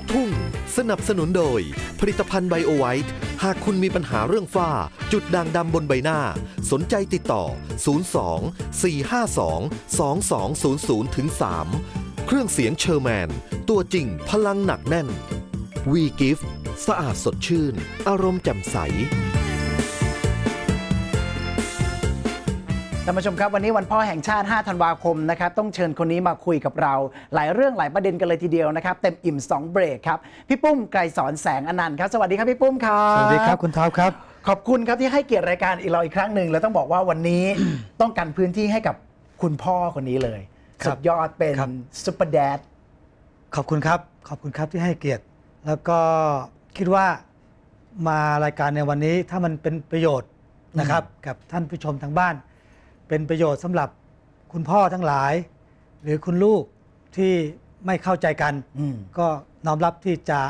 กทุ่ง สนับสนุนโดย ผลิตภัณฑ์ไบโอไวท์หากคุณมีปัญหาเรื่องฝ้า จุดด่างดำบนใบหน้า สนใจติดต่อ 02 452 2200ถึง3เครื่องเสียงเชอร์แมน ตัวจริงพลังหนักแน่น วีกิฟสะอาดสดชื่น อารมณ์แจ่มใส ท่านผู้ชมครับวันนี้วันพ่อแห่งชาติ 5 ธันวาคมนะครับต้องเชิญคนนี้มาคุยกับเรา หลายเรื่องหลายประเด็นกันเลยทีเดียวนะครับ เต็มอิ่ม 2 เบรกครับพี่ปุ้มไกรสอนแสงอนันต์ครับสวัสดีครับพี่ปุ้มครับสวัสดีครับคุณท็อปครับ ขอบคุณครับที่ให้เกียรติรายการอีกเราอีกครั้งหนึ่งแล้วต้องบอกว่าวันนี้ ต้องการพื้นที่ให้กับคุณพ่อคนนี้เลยครับสุดยอดเป็นครับ ซุปเปอร์แดดขอบคุณครับ ขอบคุณครับที่ให้เกียรติ แล้วก็คิดว่ามารายการในวันนี้ถ้ามันเป็นประโยชน์นะครับ กับท่านผู้ชมทางบ้าน เป็นประโยชน์สำหรับคุณพ่อทั้งหลาย หรือคุณลูกที่ไม่เข้าใจกัน อืม ก็น้อมรับที่จะ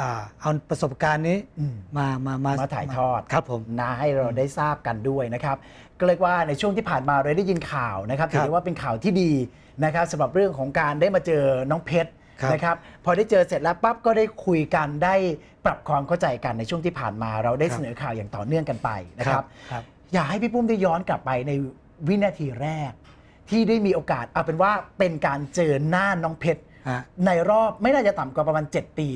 อ่าเอาประสบการณ์นี้อืม มามามามาถ่ายทอด ครับผม นะให้เราได้ทราบกันด้วยนะครับก็เรียกว่าในช่วงที่ผ่านมาเราได้ยินข่าวนะครับครัถืบอได้ว่าเป็นข่าวที่ดีนะครับสำหรับเรื่องของการได้มาเจอน้องเพชรครับนะครับ พอได้เจอเสร็จแล้วปั๊บก็ได้คุยกันได้ปรับความเข้าใจกันในช่วงที่ผ่านมา เราได้ครับ เสนอข่าวอย่างต่อเนื่องกันไปนะครับ ครับ อยากให้พี่ปุ้มได้ย้อนกลับไปใน วินาทีแรก ที่ได้มีโอกาสเอาเป็นว่าเป็นการเจอหน้าน้องเพชรฮะในรอบไม่น่าจะต่ำกว่าประมาณ 7 ปี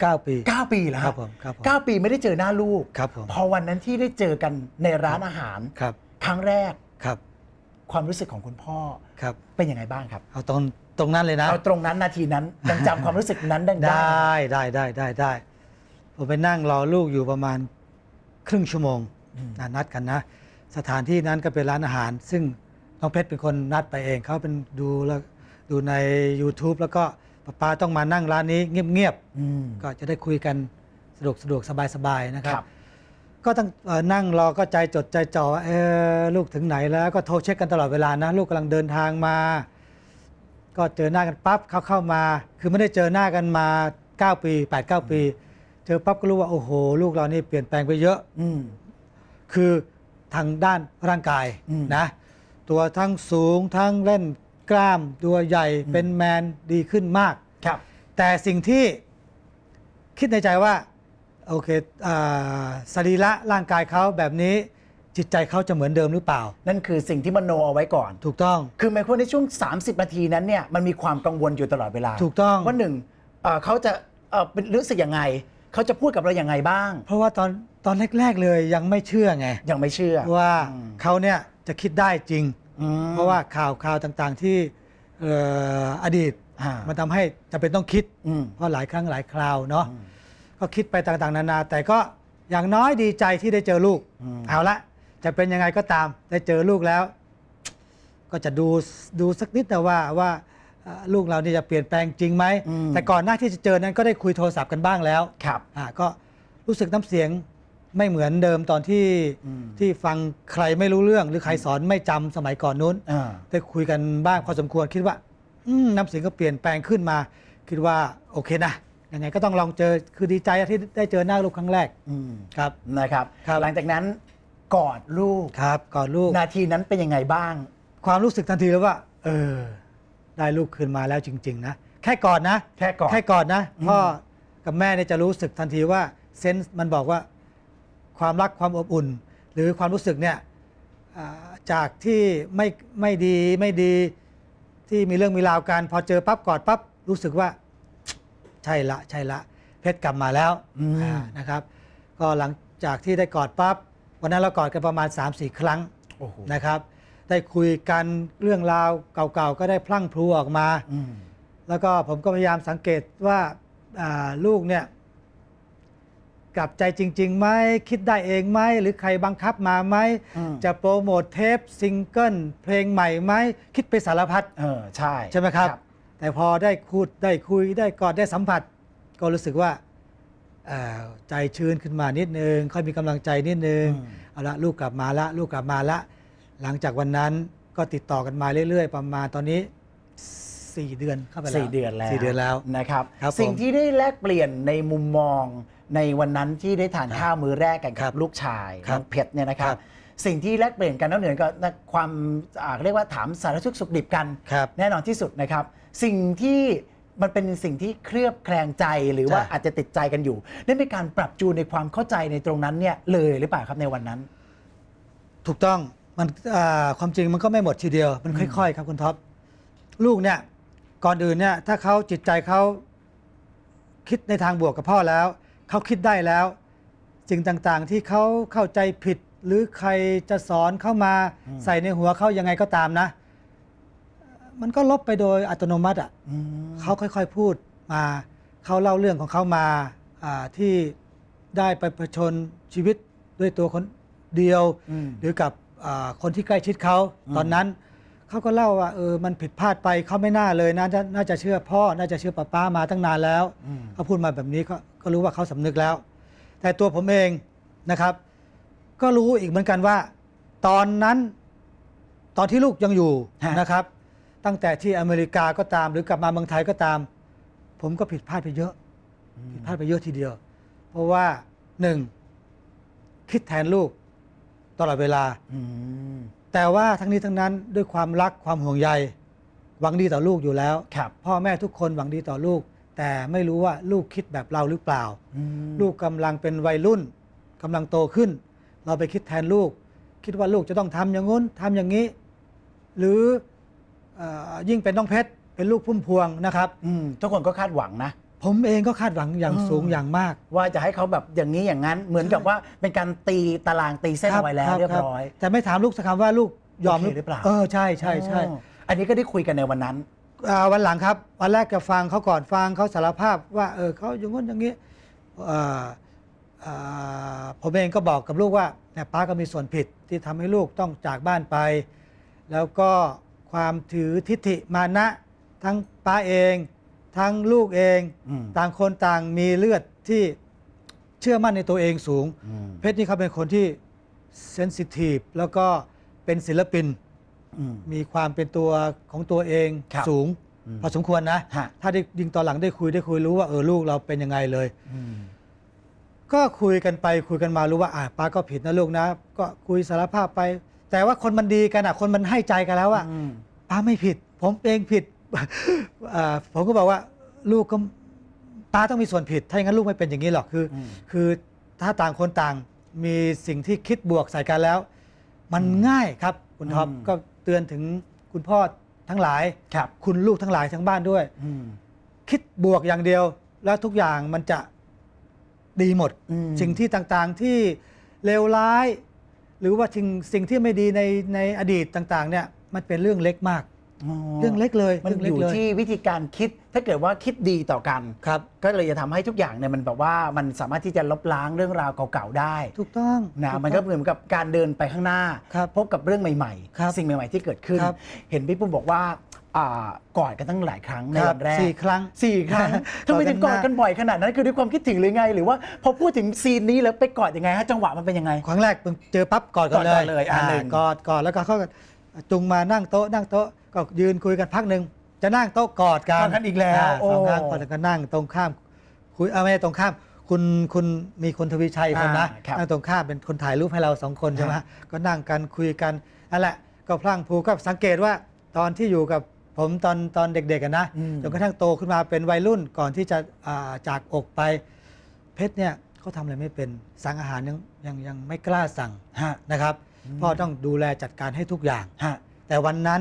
เก้าปี 9 ปีแล้วครับผมครับผมเก้าปีไม่ได้เจอหน้าลูก ครับผมพอวันนั้นที่ได้เจอกันในร้านอาหาร ครับครั้งแรกครับความรู้สึกของคุณพ่อครับ เป็นยังไงบ้างครับเอาตรงตรงนั้นเลยนะ เอาตรงนั้นนาทีนั้นยังจำความรู้สึกนั้นได้ได้ได้ได้ได้ได้ผมไปนั่งรอลูกอยู่ประมาณครึ่งชั่วโมงนะนัดกันนะ สถานที่นั้นก็เป็นร้านอาหาร ซึ่งน้องเพชรเป็นคนนัดไปเองเขาเป็นดูแล้วดูใน YouTube แล้วก็ป้าป้าต้องมานั่งร้านนี้เงียบอืม ๆก็จะได้คุยกันสะดวกสะดวกสบายสบายๆนะคครัรับบก็ต้องเอ่อนั่งรอก็ใจจดใจจ่อว่าเออลูกถึงไหนแล้วก็โทรเช็คกันตลอดเวลานะ ลูกกำลังเดินทางมา ก็เจอหน้ากันปั๊บเขาเข้ามา คือไม่ได้เจอหน้ากันมา 9 ปี 8 9 ปี เจอปั๊บก็รู้ว่าโอ้โห ลูกเรานี่เปลี่ยนแปลงไปเยอะ อืม คือ ทางด้านร่างกายอืมนะตัวทั้งสูงทั้งเล่นกล้ามตัวใหญ่เป็นแมนดีขึ้นมากครับ แต่สิ่งที่คิดในใจว่าโอเคอ่าสรีระร่างกายเขาแบบนี้จิตใจเขาจะเหมือนเดิมหรือเปล่า นั่นคือสิ่งที่มโนเอาไว้ก่อน ถูกต้อง คือหมายความว่าในช่วง 30 นาทีนั้นเนี่ยมันมีความกังวลอยู่ตลอดเวลา ถูกต้องว่าหนึ่งเอ่อเขาจะเอ่อเป็นรู้สึกยังไง เขาจะพูดกับเราอย่างไงบ้าง เพราะว่าตอนตอนแรก ๆ เลยยังไม่เชื่อไงยังไม่เชื่อ ว่าอืม เขาเนี่ยจะคิดได้จริง อืมเพราะว่าข่าวข่าวต่างๆที่เอ่ออดีตอ่ามันทำให้จะเป็นต้องคิด อืม เพราะหลายครั้งหลายคราวเนาะอืมก็คิดไปต่างๆ นานา แต่ก็อย่างน้อยดีใจที่ได้เจอลูก อืม เอาละจะเป็นยังไงก็ตามได้เจอลูกแล้ว ก็จะดูดูสักนิดแต่ว่าว่าเอ่อ ลูกเรานี่จะเปลี่ยนแปลงจริงไหมอืมแต่ก่อนหน้าที่จะเจอนั้นก็ได้คุยโทรศัพท์กันบ้างแล้วครับอ่าก็รู้สึกน้ำเสียงไม่เหมือนเดิมตอนที่อืมที่ฟังใครไม่รู้เรื่อง หรือใครสอนไม่จำสมัยก่อนนู้นอ่าได้คุยกันบ้างพอสมควรคิดว่าอืมน้ำเสียงก็เปลี่ยนแปลงขึ้นมา คิดว่าโอเคนะยังไงก็ต้องลองเจอคือดีใจที่ได้เจอหน้าลูกครั้งแรกอืมครับนะครับครับหลังจากนั้นกอดลูกครับก่อนลูกนาทีนั้นเป็นยังไงบ้าง ความรู้สึกทันทีเลยว่า เออ ได้ลูกคืนมาแล้วจริง ๆ นะ แค่ก่อนนะ แค่กอด แค่ก่อนนะอืมพ่อกับแม่เนี่ยจะรู้สึกทันทีว่าเซนส์มันบอกว่าความรักความอบอุ่น หรือความรู้สึกเนี่ยอ่าจากที่ไม่ไม่ดีไม่ดีที่มีเรื่องมีราวกันพอเจอปั๊บกอดปั๊บรู้สึกว่า ใช่ละใช่ละ เพชรกลับมาแล้วอืมอ่านะครับ ก็หลังจากที่ได้กอดปั๊บวันนั้นเรากอดกันประมาณ 3-4 ครั้งโอ้โหนะครับ ได้คุยกันเรื่องราวเก่าๆ ก็ได้พลั่งพลูออกมาอืมแล้วก็ผมก็พยายามสังเกตว่าอ่าลูกเนี่ยกลับใจจริงๆไหมคิดได้เองไหมหรือใครบังคับมาไหมอืมจะโปรโมทเทปซิงเกิลเพลงใหม่ไหมคิดไปสารพัดเออใช่ใช่ไหมครับ แต่พอได้พูดได้คุยได้กอดได้สัมผัส ก็รู้สึกว่าเอ่อใจชื้นขึ้นมานิดนึงค่อยมีกำลังใจนิดนึงอืมเอาละลูกกลับมาละลูกกลับมาละ หลังจากวันนั้นก็ติดต่อกันมาเรื่อย ๆ ประมาณตอนนี้ 4 เดือนเข้าไปแล้วสี่เดือนแล้วสี่เดือนแล้ว นะครับ ครับสิ่งผมที่ได้แลกเปลี่ยนในมุมมองในวันนั้นที่ได้ทานข้าวมื้อแรกกันครักับบลูกชายครับน้องเพชรเนี่ยนะครับ ครับ สิ่งที่แลกเปลี่ยนกันนอกเหนือก็ความอ่าเรียกว่าถามสารทุกข์สุขดิบกัน ครับ แน่นอนที่สุดนะครับ สิ่งที่มันเป็นสิ่งที่เคลือบแคลงใจหรือว่าใช่อาจจะติดใจกันอยู่ได้มีการปรับจูนในความเข้าใจในตรงนั้นเนี่ยเลยหรือเปล่าครับในวันนั้น ถูกต้อง มันอ่าความจริงมันก็ไม่หมดทีเดียว มันค่อย ๆ ครับคุณท็อปลูกเนี่ย ก่อนอื่นเนี่ย ถ้าเขาจิตใจเขาคิดในทางบวกกับพ่อแล้ว เขาคิดได้แล้วสิ่งต่างๆ ที่เขาเข้าใจผิด หรือใครจะสอนเข้ามาอืมใส่ในหัวเขายังไงก็ตามนะ มันก็ลบไปโดยอัตโนมัติอะอืมเขาค่อยๆพูดมาเขาเล่าเรื่องของเขามาอ่าที่ได้ไปประชนชีวิตด้วยตัวคนเดียวอืมหรือกับอ่า คนที่ใกล้ชิดเขาอืมตอนนั้นเขาก็เล่าว่าเออมันผิดพลาดไปเขาไม่น่าเลยนะน่าน่าจะเชื่อพ่อ น่าจะเชื่อป้าป้ามาตั้งนานแล้วอืมเขาพูดมาแบบนี้ก็ก็รู้ว่าเขาสำนึกแล้ว แต่ตัวผมเองนะครับ ก็รู้อีกเหมือนกันว่า ตอนนั้นตอนที่ลูกยังอยู่ฮะนะครับ ตั้งแต่ที่อเมริกาก็ตาม หรือกลับมาเมืองไทยก็ตาม ผมก็ผิดพลาดไปเยอะผิดพลาดไปเยอะทีเดียว เพราะว่าหนึ่งคิดแทนลูก ตลอดเวลาอืมแต่ว่าทั้งนี้ทั้งนั้นด้วยความรักความห่วงใยหวังดีต่อลูกอยู่แล้วครับพ่อแม่ทุกคนหวังดีต่อลูก แต่ไม่รู้ว่าลูกคิดแบบเราหรือเปล่าอืมลูกกำลังเป็นวัยรุ่นกำลังโตขึ้น เราไปคิดแทนลูก คิดว่าลูกจะต้องทำอย่างงู้นทำอย่างนี้ หรือเออยิ่งเป็นน้องเพชรเป็นลูกพุ่มพวงนะครับอืมทุกคนก็คาดหวังนะ ผมเองก็คาดหวังอย่างอืมสูงอย่างมาก ว่าจะให้เขาแบบอย่างนี้อย่างนั้น เหมือนกับว่าเป็นการตีตารางตีเส้นเอาไว้แล้วคเรียบร้อย แต่ไม่ถามลูกสักคำว่าลูกยอมโอเคหรือเปล่า เออใช่ใช่ใช่อ๋ออันนี้ก็ได้คุยกันในวันนั้นอ่าวันหลังครับ วันแรกจะฟังเขาก่อนฟังเขาสารภาพว่าเออเขาอย่างงู้นอย่างนี้อ่าอ่าผมเองก็บอกกับลูกว่าเนี่ยป้าก็มีส่วนผิดที่ทำให้ลูกต้องจากบ้านไป แล้วก็ความถือทิฏฐิมานะทั้งป้าเอง ทั้งลูกเอง อืมต่างคนต่างมีเลือดที่เชื่อมั่นในตัวเองสูง อืมเพชรนี่เขาเป็นคนที่เซนซิทีฟแล้วก็เป็นศิลปิน อืม มีความเป็นตัวของตัวเองครับสูงอืมพอสมควรนะ ฮะ ถ้าได้ยิงตอนหลังได้คุยได้คุยรู้ว่าเออลูกเราเป็นยังไงเลย อืม ก็คุยกันไปคุยกันมารู้ว่าอะป้าก็ผิดนะลูกนะ ก็คุยสารภาพไป แต่ว่าคนมันดีกันอะคนมันให้ใจกันแล้วอะอืม ป้าไม่ผิด ผมเองผิดอ่า ผมก็บอกว่าลูกก็ป้าต้องมีส่วนผิด ถ้าอย่างนั้นลูกไม่เป็นอย่างนี้หรอกคืออมคือถ้าต่างคนต่างมีสิ่งที่คิดบวกใส่กันแล้ว มันง่ายครับคุณท็อปอืมก็เตือนถึงคุณพ่อทั้งหลายครับคุณลูกทั้งหลายทั้งบ้านด้วยอืมคิดบวกอย่างเดียว แล้วทุกอย่างมันจะดีหมดอืมสิ่งที่ต่างๆที่เลวร้าย หรือว่าสิ่งสิ่งที่ไม่ดีในในอดีตต่าง ๆ เนี่ยมันเป็นเรื่องเล็กมาก เรื่องเล็กเลยมันเรื่องอเล็กยู่เลยที่วิธีการคิดถ้าเกิดว่าคิดดีต่อกันครับก็เลยจะทำให้ทุกอย่างเนี่ยมันแบบว่ามันสามารถที่จะลบล้างเรื่องราวเก่าๆได้ ถูกต้องนะถูมันก็ต้องเหมือนกับการเดินไปข้างหน้าครับพบกับเรื่องใหม่ครับๆสิ่งใหม่ๆที่เกิดขึ้นครับเห็นพี่ปุ้มบอกว่าอ่ากอดกันตั้งหลายครั้งในครัวันแรกสี่ครั้งสี่ครั้งทำไมถึงกอดกันบ่อยขนาดนั้นคือด้วยความคิดถึงหรือไง หรือว่าพอพูดถึงซีนนี้แล้วไปกอดยังไงฮะจังหวะมันเป็นยังไง ครั้งแรกเจอปั๊บกอดกันกอดก่อนเลเลยยอะอ่าหนึ่งกอดกอดแล้วก็เขาก็จุงมานั่งโต๊ะนั่งโต๊ะ ก็ยืนคุยกันพักหนึ่งจะนั่งโต๊ะกอดกันกอดกันอีกแล้วาโอ้ สองครั้งพอแล้วก็นั่งตรงข้ามคุยเอาไม่ใช่ตรงข้าม คุณคุณมีคนทวีชัยอีกคนนะอ่าครับนั่งตรงข้ามเป็นคนถ่ายรูปให้เราสองคนใช่ไหมฮะก็นั่งกันคุยกันนั่นแหละก็พลั้งพลูก็สังเกตว่าตอนที่อยู่กับผมตอนตอนเด็กๆกันนะอืม จนกระทั่งโตขึ้นมาเป็นวัยรุ่นก่อนที่จะอ่าจากอกไป เพชรเนี่ยเขาทำอะไรไม่เป็นสั่งอาหารยังยังยังไม่กล้าสั่งฮะนะครับอืมพ่อต้องดูแลจัดการให้ทุกอย่าง ฮะ แต่วันนั้น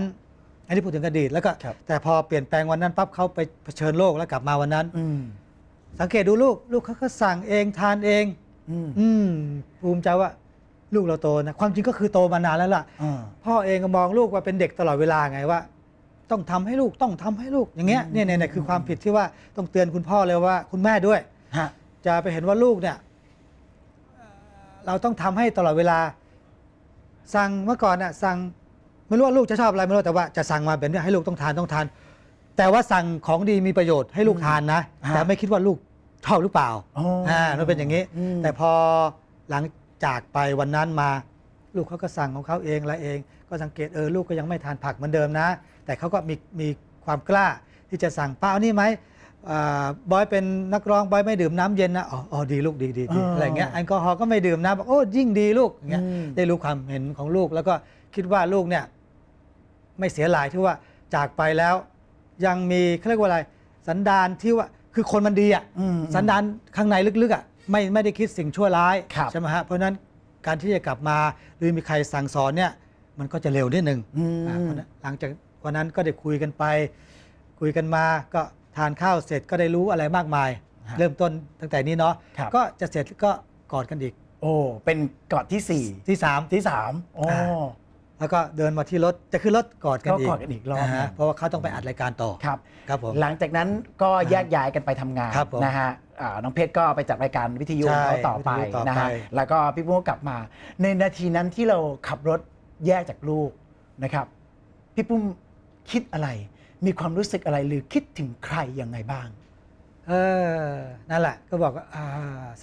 อันนี้พูดถึงอดีตแล้วก็ครับ แต่พอเปลี่ยนแปลงวันนั้นปั๊บเขาไปเผชิญโลกแล้วกลับมาวันนั้น อืมสังเกตดูลูกลูกเขาก็สั่งเองทานเอง อืมอืมภูมิใจว่าลูกเราโตนะความจริงก็คือโตมานานแล้วล่ะ อ่า พ่อเองก็มองลูกว่าเป็นเด็กตลอดเวลาไงว่า ต้องทำให้ลูกต้องทำให้ลูกอย่างเงี้ยอืม เนี่ยเนี่ยเนี่ยคือความผิดที่ว่าต้องเตือนคุณพ่อเลยว่าคุณแม่ด้วย ฮะ จะไปเห็นว่าลูกเนี่ยเอ่อเราต้องทำให้ตลอดเวลา สั่งเมื่อก่อนน่ะสั่ง ไม่รู้ว่าลูกจะชอบอะไรไม่รู้แต่ว่าจะสั่งมาแบบนี้ให้ลูกต้องทานต้องทาน แต่ว่าสั่งของดีมีประโยชน์ให้ลูกทานนะฮะแต่ไม่คิดว่าลูกชอบหรือเปล่าอ๋ออ่อ่ามันเป็นอย่างนี้อืมแต่พอหลังจากไปวันนั้นมา ลูกเขาก็สั่งของเขาเองละเอง ก็สังเกตเออลูกก็ยังไม่ทานผักเหมือนเดิมนะ แต่เขาก็มีมีความกล้าที่จะสั่งเปล่านี่ไหมอ่าบอยเป็นนักร้องบอยไม่ดื่มน้ำเย็นนะอ๋ออ๋อดีลูกดีดีดีอ๋อออะไรเงี้ยแอลกอฮอล์ก็ไม่ดื่มนะบอกโอ้ยิ่งดีลูกอย่างเงี้ยอืมได้รู้ความเห็นของลูกแล้วก็คิดว่าลูกเนี่ย ไม่เสียหลายที่ว่าจากไปแล้ว ยังมีเขาเรียกว่าอะไร สันดานที่ว่าคือคนมันดีอะอืมสันดานข้างในลึกๆอะไม่ไม่ได้คิดสิ่งชั่วร้ายครับ ใช่ไหมฮะเพราะฉะนั้นการที่จะกลับมาหรือมีใครสั่งสอนเนี่ยมันก็จะเร็วนิดนึง อืม อ่าเพราะฉะนั้นหลังจากวันนั้นก็ได้คุยกันไป คุยกันมาก็ทานข้าวเสร็จก็ได้รู้อะไรมากมาย ฮะเริ่มต้นตั้งแต่นี้เนาะครับ ก็จะเสร็จก็กอดกันอีกโอ้เป็นกอดที่สี่ที่สามที่สามโอ้อ่า แล้วก็เดินมาที่รถจะขึ้นรถกอดกันอีกก็กอดกันอีกรอบหนึ่งาฮะเพราะว่าเขาต้องไปอัดรายการต่อครับครับผมหลังจากนั้นก็แยกย้ายกันไปทำงานครับผมนะฮะอ่าน้องเพชรก็ไปจัดรายการวิทยุใช่ของเขาต่อไปวิทยุต่อนะฮะไปแล้วก็พี่ปุ้มก็กลับมา ในนาทีนั้นที่เราขับรถแยกจากลูกนะครับ พี่ปุ้มคิดอะไร มีความรู้สึกอะไรหรือคิดถึงใครยังไงบ้างเออนั่นแหละก็บอกว่าอ่า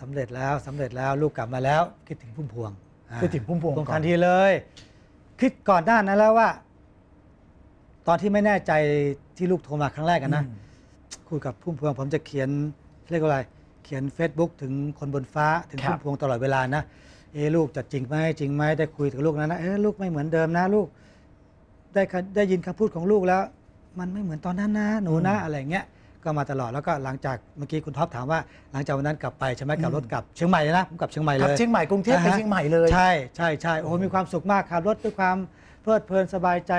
สำเร็จแล้วสำเร็จแล้วลูกกลับมาแล้ว คิดถึงพุ่มพวงอ่าคิดถึงพุ่มพวงพุ่มก่อนทันทีเลย คิดก่อนหน้านั้นแล้วว่า ตอนที่ไม่แน่ใจที่ลูกโทรมาครั้งแรกกันนะอืมคุยกับพุ่มพวงผมจะเขียนเรียกว่าอะไร เขียน Facebook ถึงคนบนฟ้าถึงครับพุ่มพวงตลอดเวลานะเอะลูกจะจริงไหมจริงไหมได้คุยกับลูกนะนะเออลูกไม่เหมือนเดิมนะลูก ได้คได้ยินคำพูดของลูกแล้ว มันไม่เหมือนตอนนั้นนะหนูนะอะไรเงี้ย ก็มาตลอดแล้วก็หลังจากเมื่อกี้คุณท็อปถามว่า หลังจากวันนั้นกลับไปใช่ไหมกลับรถกลับเชียงใหม่เลยนะผมกลับเชียงใหม่กเลลับย เชียงใหม่กรุงเทพไปอ่าฮะ เชียงใหม่เลย ใช่ใช่ใช่โอ้โหมีความสุขมากขับรถด้วยความเพลิดเพลินสบายใจ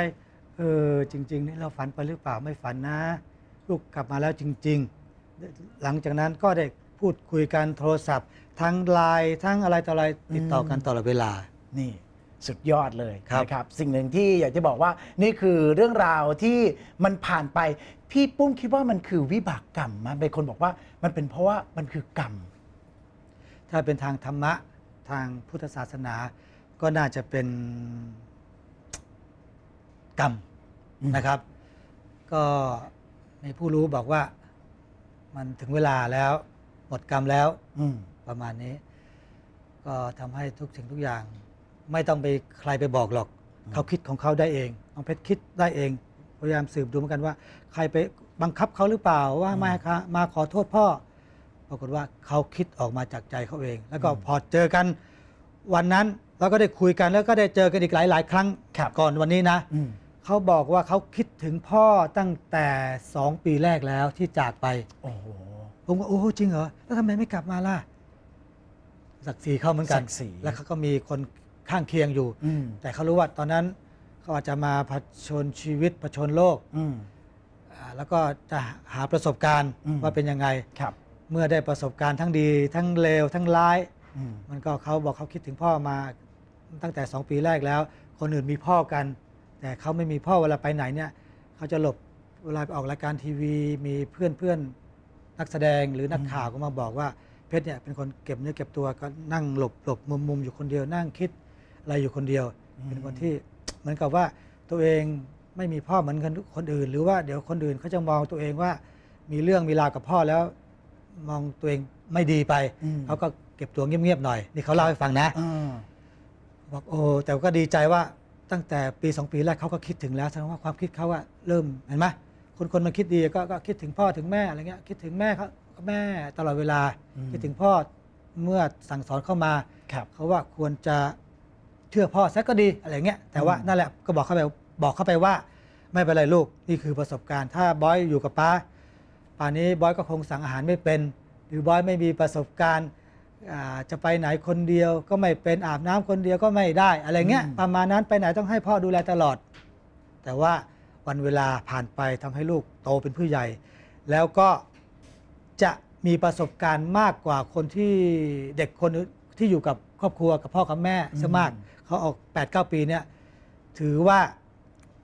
เออจริง ๆ นี่เราฝันไปหรือเปล่าไม่ฝันนะ ลูกกลับมาแล้วจริง ๆ หลังจากนั้นก็ได้พูดคุยกันโทรศัพท์ ทั้งไลน์ทั้งอะไรต่ออะไรติดต่อกันตลอดเวลา นี่ สุดยอดเลยครับ นะครับ สิ่งหนึ่งที่อยากจะบอกว่านี่คือเรื่องราวที่มันผ่านไป พี่ปุ้มคิดว่ามันคือวิบากกรรมมั้ยเป็นคนบอกว่ามันเป็นเพราะว่ามันคือกรรม ถ้าเป็นทางธรรมะทางพุทธศาสนา ก็น่าจะเป็นกรรมอืม นะครับ ก็มีผู้รู้บอกว่ามันถึงเวลาแล้ว หมดกรรมแล้วอืม ประมาณนี้ ก็ทำให้ทุกสิ่งทุกอย่าง ไม่ต้องไปใครไปบอกหรอก เขาคิดของเขาได้เองน้องเพชรคิดได้เอง พยายามสืบดูเหมือนกันว่า ใครไปบังคับเขาหรือเปล่าว่ามาค่ะมาขอโทษพ่อ ปรากฏว่าเขาคิดออกมาจากใจเขาเอง แล้วก็พอเจอกันวันนั้นเราก็ได้คุยกันแล้วก็ได้เจอกันอีกหลาย ๆ ครั้งครับก่อนวันนี้นะอืมเขาบอกว่าเขาคิดถึงพ่อตั้งแต่สองปีแรกแล้วที่จากไปโอ้โหผมก็โอ้จริงเหรอแล้วทำไมไม่กลับมาล่ะศักดิ์ศรีเขาเหมือนกันศักดิ์ศรีแล้วเขาก็มีคน ข้างเคียงอยู่ อืมแต่เขารู้ว่าตอนนั้นเขาอาจจะมาผชนชีวิตผชนโลกอืม อ่าแล้วก็จะหาประสบการณ์อืม ว่าเป็นยังไง ครับเมื่อได้ประสบการณ์ทั้งดี ทั้งเลวทั้งร้าย อืมมันก็เขาบอกเขาคิดถึงพ่อมาตั้งแต่ 2 ปีแรกแล้ว คนอื่นมีพ่อกัน แต่เขาไม่มีพ่อเวลาไปไหนเนี่ยเขาจะหลบเวลาไปออกรายการทีวี มีเพื่อนเพื่อนนักแสดงหรือนักข่าวก็มาบอกว่าเพชรเนี่ยเป็นคนเก็บเนื้อเก็บตัวก็นั่งหลบหลบมุมมุมอยู่คนเดียวนั่งคิด อะไรอยู่คนเดียว เป็นคนที่เหมือนกับว่าตัวเองไม่มีพ่อเหมือนคนคนอื่น หรือว่าเดี๋ยวคนอื่นเขาจะมองตัวเองว่ามีเรื่องมีราวกับพ่อแล้ว มองตัวเองไม่ดีไปอืมเขาก็เก็บตัวเงียบๆหน่อยนี่เขาเล่าให้ฟังนะอ่าบอกโอ้แต่ก็ดีใจว่าตั้งแต่ปีสองปีแรกเขาก็คิดถึงแล้วแสดงว่าความคิดเขาอะเริ่มเห็นไหมคนคนมันคิดดีก็ก็คิดถึงพ่อถึงแม่อะไรเงี้ยคิดถึงแม่เขาแม่ตลอดเวลา คิดถึงพ่อเมื่อสั่งสอนเข้ามาครับเขาว่าควรจะ เชื่อพ่อซะก็ดีอะไรเงี้ยแต่ว่าอืมนั่นแหละก็บอกเข้าไปบอกเข้าไปว่า ไม่เป็นไรลูกนี่คือประสบการณ์ ถ้าบอยอยู่กับป้าป่านนี้บอยก็คงสั่งอาหารไม่เป็น หรือบอยไม่มีประสบการณ์อ่าจะไปไหนคนเดียวก็ไม่เป็นอาบน้ำคนเดียวก็ไม่ได้อะไรเงี้ยอืมประมาณนั้นไปไหนต้องให้พ่อดูแลตลอด แต่ว่าวันเวลาผ่านไปทำให้ลูกโตเป็นผู้ใหญ่ แล้วก็จะมีประสบการณ์มากกว่าคนที่เด็กคนอื่น ที่อยู่กับครอบครัวกับพ่อกับแม่ซะมากเขาออก8 9ปีเนี่ยถือว่า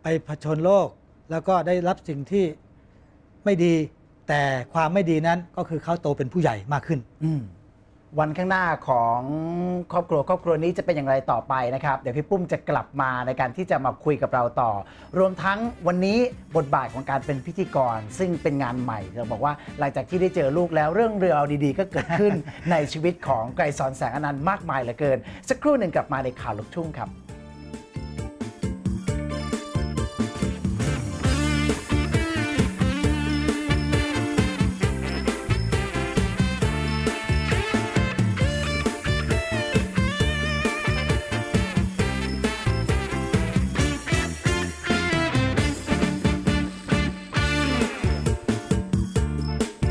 ไปผชนโลกแล้วก็ได้รับสิ่งที่ไม่ดี แต่ความไม่ดีนั้นก็คือเขาโตเป็นผู้ใหญ่มากขึ้นอืม วันข้างหน้าของครอบครัวครอบครัวนี้จะเป็นอย่างไรต่อไปนะครับ เดี๋ยวพี่ปุ้มจะกลับมาในการที่จะมาคุยกับเราต่อ รวมทั้งวันนี้บทบาทของการเป็นพิธีกร ซึ่งเป็นงานใหม่เราบอกว่าหลังจากที่ได้เจอลูกแล้วเรื่องเรือดีๆ ก็เกิดขึ้นในชีวิตของไกรสอนแสงอนันต์มากมายเหลือเกิน สักครู่หนึ่งกลับมาในข่าวลูกทุ่งครับ